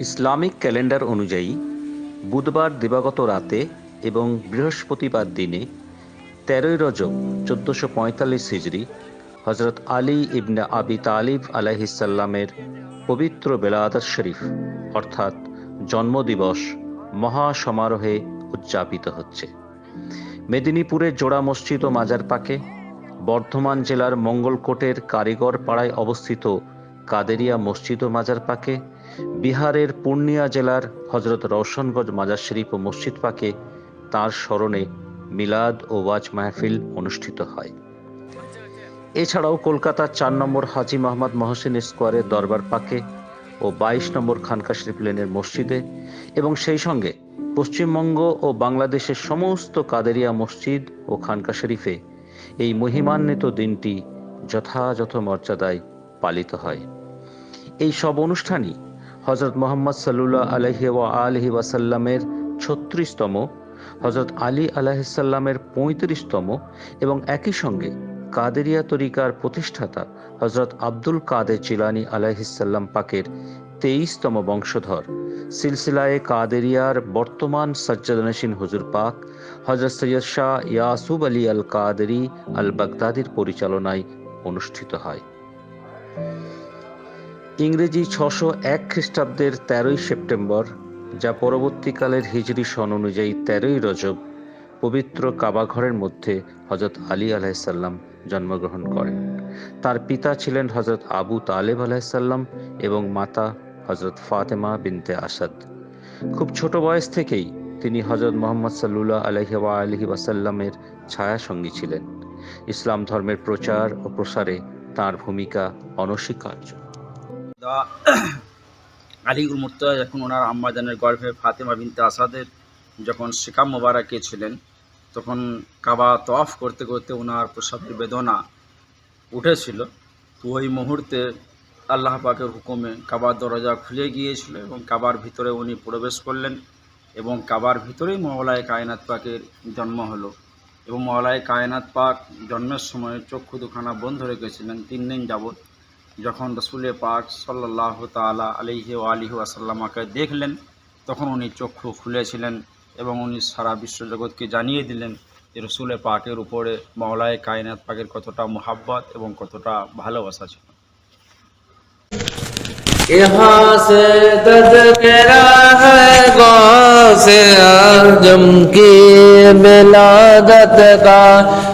Islamic calendar অনুযায়ী, বুধবার দিবাগত রাতে এবং বৃহস্পতিবার দিনে তেরোই রজব চোদ্দোশো পঁয়তাল্লিশ হিজড়ি হজরত আলী ইবনে আবি তালিব আলাইহিসাল্লামের পবিত্র বেলাদাত শরীফ, অর্থাৎ জন্মদিবস মহা সমারোহে উদযাপিত হচ্ছে। মেদিনীপুরের জোড়া মসজিদ ও মাজার পাকে বর্ধমান জেলার মঙ্গলকোটের কারিগর পাড়ায় অবস্থিত কাদেরিয়া মসজিদ ও মাজার পাকে বিহারের পূর্ণিয়া জেলার হজরত রওশনগঞ্জ মাজার শরীফ ও মসজিদ পাকে তার স্মরণে মিলাদ ও ওয়াজ মাহফিল অনুষ্ঠিত হয়। এছাড়াও কলকাতার চার নম্বর হাজি মোহাম্মদ মহসিন স্কোয়ারের দরবার পাকে ও বাইশ নম্বর খানকা শরীফ লেনের মসজিদে এবং সেই সঙ্গে পশ্চিমবঙ্গ ও বাংলাদেশের সমস্ত কাদেরিয়া মসজিদ ও খানকা শরীফে এই মহিমান্বিত দিনটি যথাযথ মর্যাদায় পালিত হয়। এই সব অনুষ্ঠানই হজরত মোহাম্মদ সাল্লুল্লাহ আলহি ওয়া আলহি ওয়াসাল্লামের ছত্রিশতম হজরত আলী আলাহিসাল্লামের পঁয়ত্রিশতম এবং একই সঙ্গে কাদেরিয়া তরিকার প্রতিষ্ঠাতা হজরত আব্দুল কাদের জিলানি আলাহিসাল্লাম পাকের তেইশতম বংশধর। সিলসিলায়ে কাদেরিয়ার বর্তমান সজ্জাদ সজ্জাদনসীন হুজুর পাক হজরত সৈয়দ শাহ ইয়াসুব আলী আল কাদেরি আল বাগদাদির পরিচালনায় অনুষ্ঠিত হয়। ইংরেজি ছশো এক খ্রিস্টাব্দের তেরোই সেপ্টেম্বর, যা পরবর্তীকালের হিজরি সন অনুযায়ী তেরোই রজব, পবিত্র কাবাঘরের মধ্যে হজরত আলী আলাহিসাল্লাম জন্মগ্রহণ করেন। তার পিতা ছিলেন হজরত আবু তালেব আলাহিসাল্লাম এবং মাতা হজরত ফাতেমা বিনতে আসাদ। খুব ছোট বয়স থেকেই তিনি হজরত মোহাম্মদ সাল্লুল্লাহ আলহি আলহি ওয়াসাল্লামের ছায়া সঙ্গী ছিলেন। ইসলাম ধর্মের প্রচার ও প্রসারে তার ভূমিকা অনস্বীকার্য। দা আলিগুল মুর্তজা যখন ওনার আম্মাজানের গর্ভে ফাতেমা বিনতে আসাদের যখন শিকাম মোবারকে ছিলেন, তখন কাবা তফ করতে করতে ওনার প্রসাদের বেদনা উঠেছিল। তো ওই মুহূর্তে আল্লাহ পাকের হুকুমে কাবার দরজা খুলে গিয়েছিল এবং কাবার ভিতরে উনি প্রবেশ করলেন এবং কাবার ভিতরেই মহলায় কায়নাত পাকের জন্ম হলো এবং মহলায় কায়নাত পাক জন্মের সময় চক্ষু দুখানা বন্ধ রেখেছিলেন তিন দিন যাবৎ। যখন রসুলের পাক সাল্লাহ তালা আলিহি ও আলিহু আসাল্লামাকে দেখলেন, তখন উনি চক্ষু খুলেছিলেন এবং উনি সারা বিশ্বজগৎকে জানিয়ে দিলেন যে রসুলে পাকের উপরে মাওলায় কায়নাত পাকের কতটা মোহাব্বত এবং কতটা ভালোবাসা ছিল। یہاں سے تذکرہ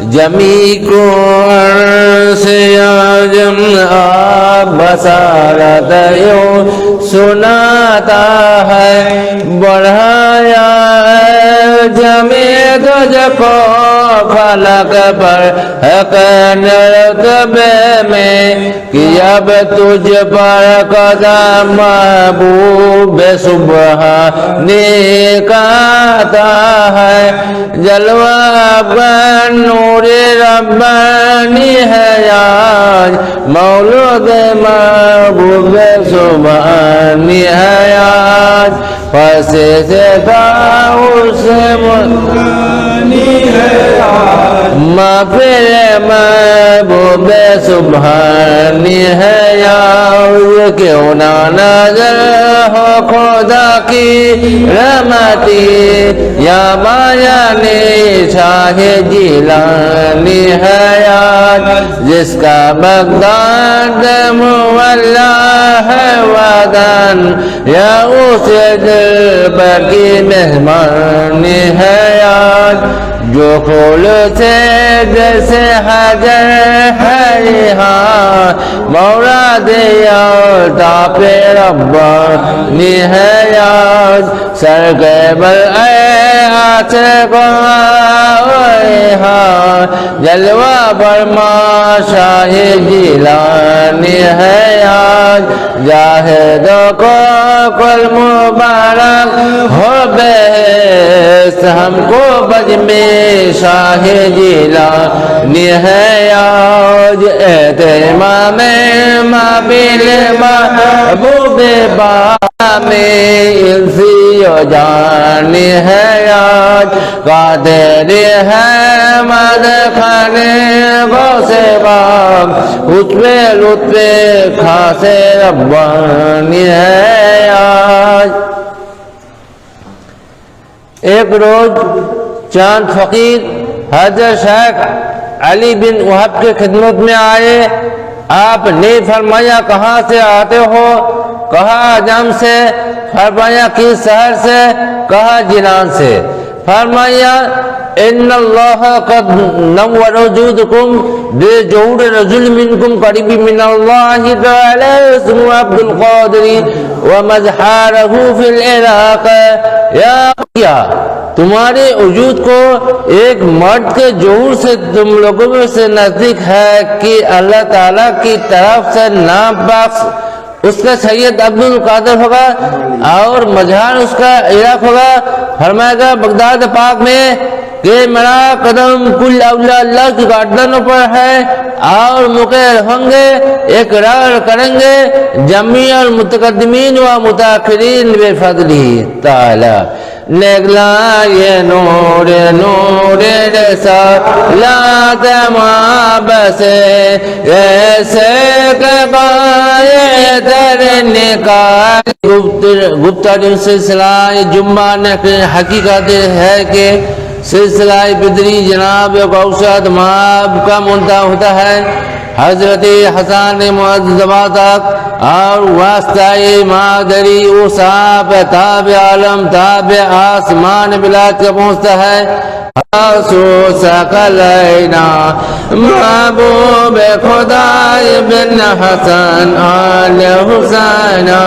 جمی کو عرص آجم آپ بسارت یوں سناتا ہے، بڑھایا ہے جمی گج کو فلک پر، حق نرکبے میں کہ اب تجھ پر قضا محبوب سبحانی کا ہے، جلوہ بنو নূরে রব্বানি হায়াজ মৌলুদ মাহবুবে সুবহানি হায়াজ ফসে সে দাউস মুস্তাফা اپنی محفل محبوب سبحانی ہے یا کیوں نہ نظر ہو خدا کی رحمتی؟ یا مایانی شاہ جیلانی ہے یا جس کا بغداد مولا ہے وادان یا اسے دل پر کی مہمانی ہے یا جان جو کھولتے جیسے حجر ہری ہاں مولا دیا تاپ ربانی ہے یاد۔ سر کے بل اے آت قرآن جلوہ برما شاہ جیلانی ہے یاد۔ جاہد کو کل مبارک ہو بے دست ہم کو بج میں شاہ جیلا ہے آج اعتمام مابل محبوب بابا میں انسی و جان ہے آج قادر ہے مد خان سے باب لطف لطف خاص ربانی ہے آج ایک روز چاند فقیر حضرت شیخ علی بن وہب کی خدمت میں آئے۔ آپ نے فرمایا، کہاں سے آتے ہو؟ کہا جم سے؟ فرمایا، کس شہر سے؟ کہا جنان سے؟ فرمایا ان اللہ قد نور وجودکم بے جوڑ رجل منکم قریب من اللہ تعالی اسمه عبد القادر ومزحارہ فی العراق یا کیا تمہارے وجود کو ایک مرد کے جوہر سے تم لوگوں میں سے نزدیک ہے کہ اللہ تعالیٰ کی طرف سے نام بخش اس کا سید عبد القادر ہوگا اور مجہار اس کا عراق ہوگا فرمائے گا بغداد پاک میں کہ میرا قدم کل اولیاء اللہ کی گردنوں پر ہے اور مقیر ہوں گے اقرار کریں گے جمی اور متقدمین و متاخرین بے فضلی تعالی۔ نگلا یہ نور نور رسا لا تما بسے ایسے کہ در نکال۔ گپتر سلسلہ جمعہ نے حقیقت ہے کہ سلسلہ بدری جناب اوسط ماب کا منتہا ہوتا ہے۔ حضرت حسان معذبہ تک اور واسطہ مادری اصاب تاب عالم تاب آسمان بلاد کا پہنچتا ہے۔ সকলাইনা মাহবুব খোদায় বিন হাসান আল হুসাইনা।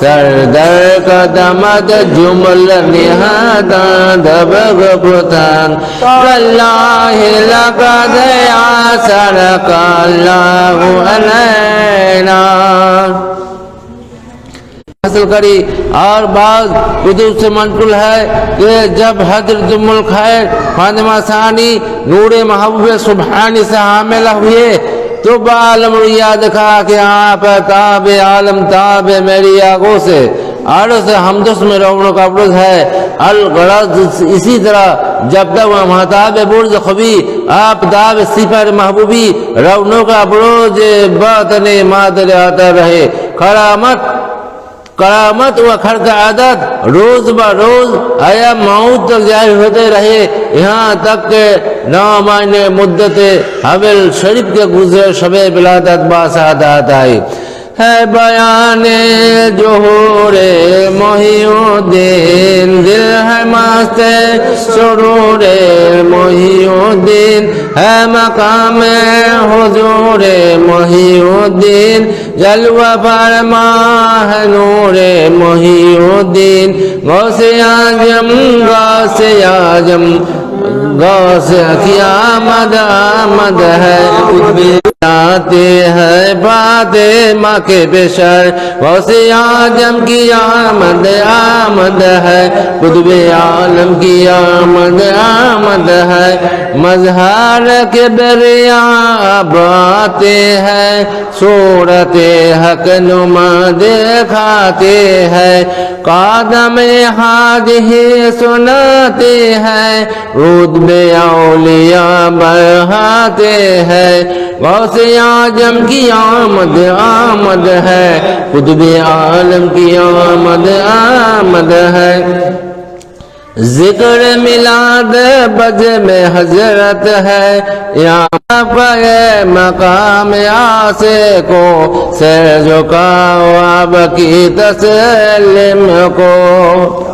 সরদার কদমত জুমল নিহাদা দবগ পুতান কল্লাহি লাকাদ আসার কাল্লাহু আলাইনা। حاصل کری۔ اور بعض کتب سے منقول ہے کہ جب حضرت ملک ہے، فاطمہ ثانی نور محبوب سبحانی سے حاملہ ہوئے، تو بعالم ریا دکھا کہ آپ تاب عالم تاب میری آگوں سے آڑو سے ہمدس میں روڑوں کا برز ہے۔ الغرض اسی طرح جب تک وہ محتاب برز خبی آپ تاب سفر محبوبی روڑوں کا بروز باطن مادر آتا رہے۔ کرامت کرامت و خرق عادت روز با روز آیا موت تک ظاہر ہوتے رہے۔ یہاں تک کہ نامائن مدت حبل شریف کے گزرے شب بلادت با سعادت آئی ہے بیان جوہر محیو دین دل ہے مست سرور محیو دین ہے مقام حضور محیو دین جلوہ فرما ہے نور محیو دین غوث آجم غوث آجم غوث کی آمد آمد ہے آتے ہیں بات ماں کے بشر۔ غوث آجم کی آمد آمد ہے۔ قطب عالم کی آمد آمد ہے۔ مظہر کے بریا باتے ہیں، صورت حق نما دکھاتے ہیں۔ قادم حاج ہی سناتے ہیں، رود میں اولیاء بڑھاتے ہیں۔ غوث آجم کی آمد آمد ہے، قطب عالم کی آمد آمد ہے۔ ذکر میلاد بج میں حضرت ہے۔ یہاں پر مقام آسے کو سر جھکاؤ اب کی تسلیم کو۔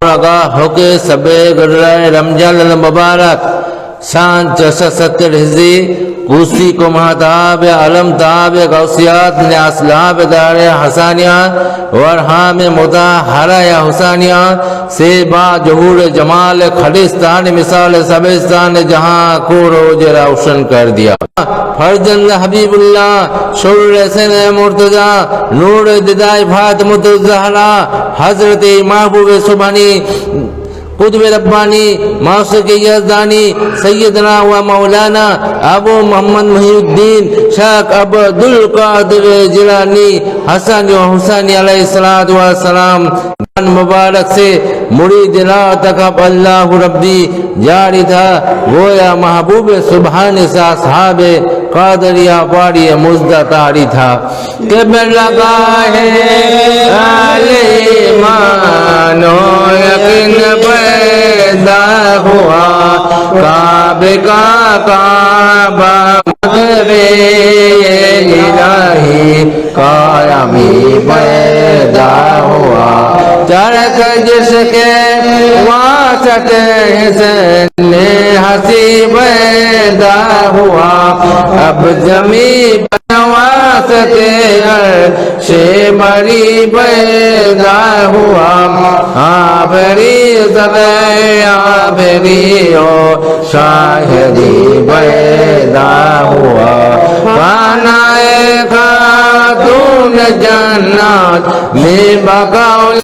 آگاہ ہو کے سب گرائے رمضان المبارک۔ شان چس ستر ہزی کوسی کو مہتاب علم تاب غوثیات نے اسلاب دار حسانیہ، ورحام مدا، ہرا یا حسانیہ سے با جہور جمال کھڑستان مثال سبستان، جہاں کو روج روشن کر دیا۔ فرجند حبیب اللہ شر سن مرتضی، نور ددائی فاطمت الزہرا، حضرت محبوب سبحانی قطب ربانی موسیق یزدانی سیدنا و مولانا ابو محمد محی الدین شاک عبد القادر جلانی حسن و حسین علیہ السلام والسلام مبارک سے مرید لا تکب اللہ ربی، جاری تھا، گویا محبوب سبحان سے اصحاب قادریہ پاڑی مزدہ تاری تھا۔ کہ میں لگا ہے علی مانو یقین پیدا ہوا۔ کعبے کا کعبہ مغربے الہی قائمی پیدا ہوا۔ چرک جس کے وہاں واسطے حسین ہنسی پیدا ہوا۔ اب جمی واسطے سے بڑی پیدا ہوا۔ آبری زبے آبری او شاہدی پیدا ہوا۔ کانا خاتون جنات میں بقاؤ